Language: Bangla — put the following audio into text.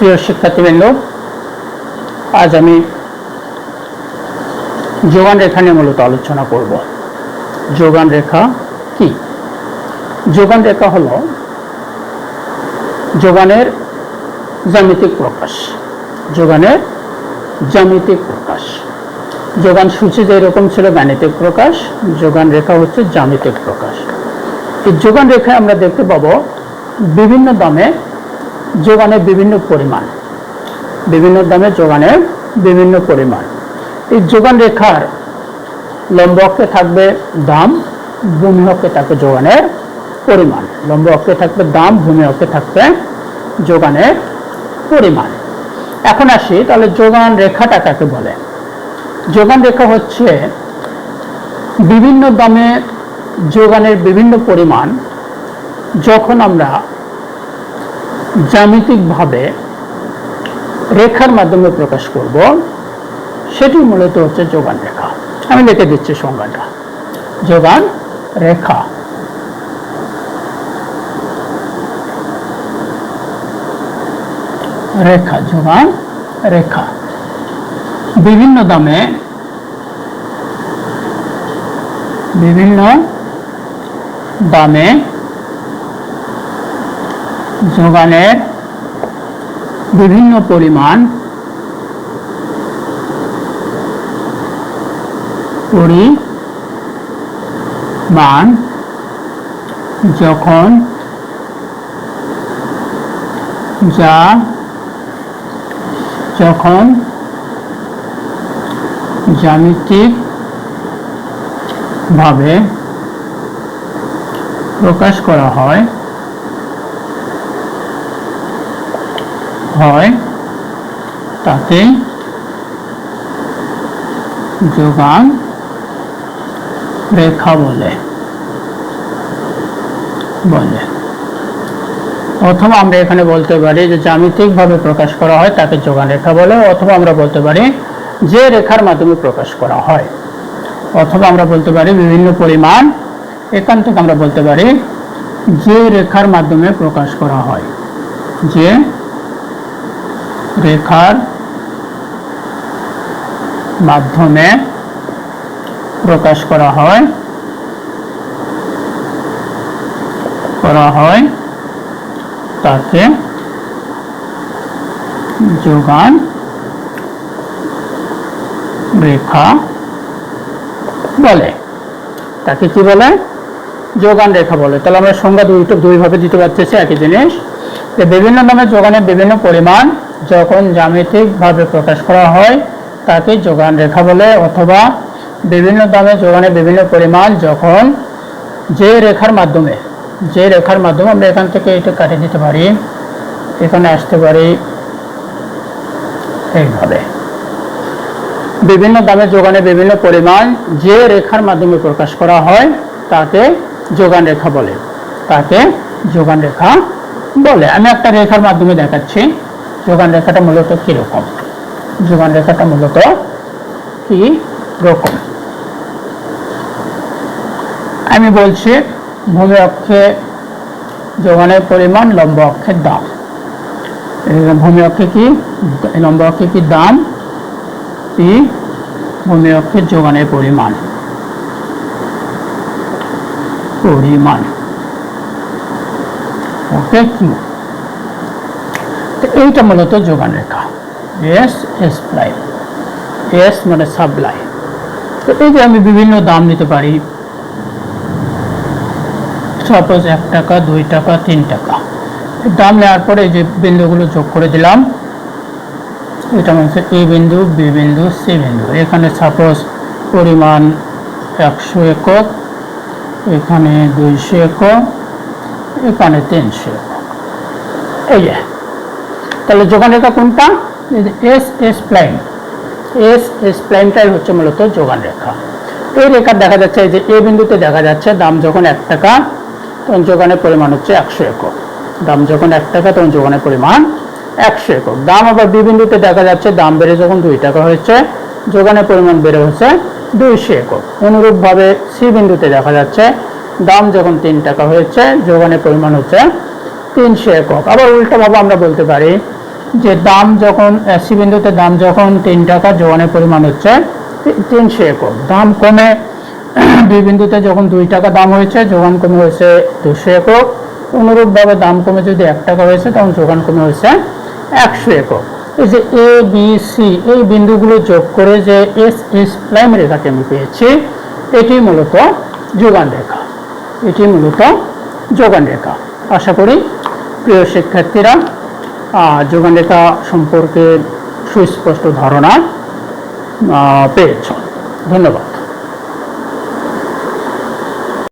প্রিয় শিক্ষার্থীবৃন্দ, আজ আমি যোগান রেখা নিয়ে মূলত আলোচনা করব। যোগান রেখা কি? যোগান রেখা হলো যোগানের জ্যামিতিক প্রকাশ। যোগানের জ্যামিতিক প্রকাশ। যোগান সূচি যেরকম ছিল গাণিতিক প্রকাশ, যোগান রেখা হচ্ছে জ্যামিতিক প্রকাশ। এই যোগান রেখায় আমরা দেখতে পাবো বিভিন্ন দামে যোগানের বিভিন্ন পরিমাণ, বিভিন্ন দামে যোগানের বিভিন্ন পরিমাণ। এই যোগান রেখার লম্ব অক্ষে থাকবে দাম, ভূমি অক্ষে থাকবে যোগানের পরিমাণ। লম্ব অক্ষে থাকবে দাম, ভূমি অক্ষে থাকবে যোগানের পরিমাণ। এখন আসি, তাহলে যোগান রেখাটা কাকে বলে? যোগান রেখা হচ্ছে বিভিন্ন দামে যোগানের বিভিন্ন পরিমাণ, যখন আমরা জ্যামিতিকভাবে রেখার মাধ্যমে প্রকাশ করব, সেটি মূলত হচ্ছে যোগান রেখা। আমি লিখে দিচ্ছি সংজ্ঞাটা। যোগান রেখা। রেখা, যোগান রেখা। বিভিন্ন দামে বিভিন্ন দামে যোগানের বিভিন্ন পরিমাণ পরিমাণ যখন যা যখন জ্যামিতিক ভাবে প্রকাশ করা হয় হয় তাকে যোগান রেখা বলে বলে। অথবা আমরা এখানে বলতে পারি যে জ্যামিতিকভাবে প্রকাশ করা হয় তাকে যোগান রেখা বলে, অথবা আমরা বলতে পারি যে রেখার মাধ্যমে প্রকাশ করা হয়। অথবা আমরা বলতে পারি বিভিন্ন পরিমাণ, এখান থেকে আমরা বলতে পারি যে রেখার মাধ্যমে প্রকাশ করা হয়, যে রেখার মাধ্যমে প্রকাশ করা হয়। করা হয় তাকে যোগান রেখা বলে। তাকে কি বলে? যোগান রেখা বলে। তাহলে আমরা সংজ্ঞা দুইটা দুইভাবে দিতে পারতেছি, একই জিনিস। বিভিন্ন নামে যোগানের বিভিন্ন পরিমাণ যখন জ্যামিতিকভাবে প্রকাশ করা হয়, তাকে যোগান রেখা বলে অথবা বিভিন্ন দামে যোগানের বিভিন্ন পরিমাণ যখন যে রেখার মাধ্যমে, যে রেখার মাধ্যমে আমরা এখান থেকে এটা কাটে দিতে পারি, এখানে আসতে পারি এইভাবে। বিভিন্ন দামে যোগানের বিভিন্ন পরিমাণ যে রেখার মাধ্যমে প্রকাশ করা হয়, তাকে যোগান রেখা বলে। তাকে যোগান রেখা বলে। আমি একটা রেখার মাধ্যমে দেখাচ্ছি। যোগান রেখাটা মূলত কীরকম? যোগান রেখাটা মূলত কি রকম আমি বলছি ভূমি অক্ষে যোগানের পরিমাণ লম্ব অক্ষের দাম। ভূমি অক্ষে কি? লম্ব অক্ষে কি দাম? পি ভূমি অক্ষের যোগানের পরিমাণ। পরিমাণ। ওকে কিউ তো এইটা মূলত যোগান রেখা এস এস প্লাই এস মানে সাপ্লাই। তো এই যে আমি বিভিন্ন দাম নিতে পারি। সাপোজ এক টাকা, দুই টাকা, তিন টাকা। দাম নেওয়ার পরে যে বিন্দুগুলো যোগ করে দিলাম। এটা হচ্ছে এ বিন্দু, বি বিন্দু, সি বিন্দু। এখানে সাপোজ পরিমাণ একশো একক, এখানে দুইশো একক, এখানে তিনশো একক। এই যে তাহলে যোগান রেখা কোনটা এস এস প্লাইন এস এস প্লাইনটাই হচ্ছে মূলত যোগান রেখা। এই রেখা দেখা যাচ্ছে, এই যে এ বিন্দুতে দেখা যাচ্ছে, দাম যখন এক টাকা, তখন যোগানের পরিমাণ হচ্ছে একশো একক। দাম যখন এক টাকা, তখন যোগানের পরিমাণ একশো একক। দাম আবার বি বিন্দুতে দেখা যাচ্ছে, দাম বেড়ে যখন দুই টাকা হয়েছে, যোগানের পরিমাণ বেড়ে হচ্ছে দুইশো একক। অনুরূপভাবে সি বিন্দুতে দেখা যাচ্ছে, দাম যখন তিন টাকা হয়েছে, যোগানের পরিমাণ হচ্ছে তিনশো একক। আবার উল্টোভাবে আমরা বলতে পারি যে দাম যখন সি বিন্দুতে দাম যখন তিন টাকা জোগানের পরিমাণ হচ্ছে তিনশো একক। দাম কমে বি বিন্দুতে যখন দুই টাকা দাম হয়েছে যোগান কমে হয়েছে দুশো একক। অনুরূপভাবে দাম কমে যদি এক টাকা হয়েছে, তখন যোগান কমে হয়েছে একশো একক। এই যে এ বি সি এই বিন্দুগুলো যোগ করে যে এস এস প্রাইম রেখাটি আমি পেয়েছি, এটি মূলত যোগান রেখা। এটি মূলত যোগান রেখা। আশা করি প্রিয় শিক্ষার্থীরা আহ, যোগান রেখা সম্পর্কে সুস্পষ্ট ধারণা পেয়েছ। ধন্যবাদ।